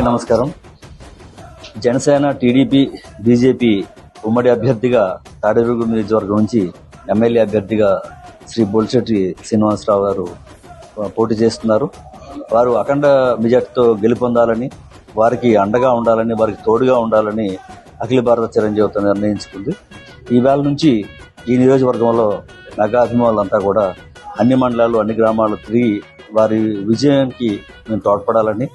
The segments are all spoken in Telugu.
అందరికీ నమస్కారం. జనసేన టీడీపీ బీజేపీ ఉమ్మడి అభ్యర్థిగా తాడేరుగు నియోజకవర్గం నుంచి ఎమ్మెల్యే అభ్యర్థిగా శ్రీ బొలిశెట్టి శ్రీనివాసరావు గారు పోటీ చేస్తున్నారు. వారు అఖండ మెజార్టీతో గెలుపొందాలని వారికి అండగా ఉండాలని వారికి తోడుగా ఉండాలని అఖిల భారత చిరంజీవితో నిర్ణయించుకుంది. ఈ వేళ నుంచి ఈ నియోజకవర్గంలో మెగా అభిమానులంతా కూడా అన్ని మండలాలు అన్ని గ్రామాలు తిరిగి వారి విజయానికి మేము తోడ్పడాలని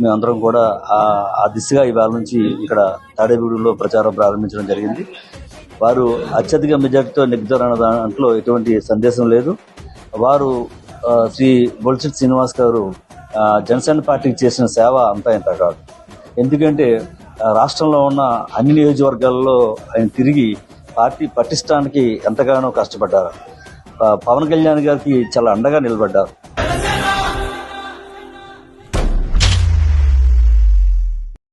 మేమందరం కూడా ఆ ఆ దిశగా ఇవాళ నుంచి ఇక్కడ తాడేపూడిలో ప్రచారం ప్రారంభించడం జరిగింది. వారు అత్యధిక మెజార్టీతో నెగ్గుతారన్న దాంట్లో ఎటువంటి సందేశం లేదు. వారు శ్రీ బొల్సెట్ శ్రీనివాస్ గారు జనసేన పార్టీకి చేసిన సేవ అంతా ఇంత కాదు. ఎందుకంటే రాష్ట్రంలో ఉన్న అన్ని నియోజకవర్గాల్లో ఆయన తిరిగి పార్టీ పటిష్టానికి ఎంతగానో కష్టపడ్డారు. పవన్ కళ్యాణ్ గారికి చాలా అండగా నిలబడ్డారు.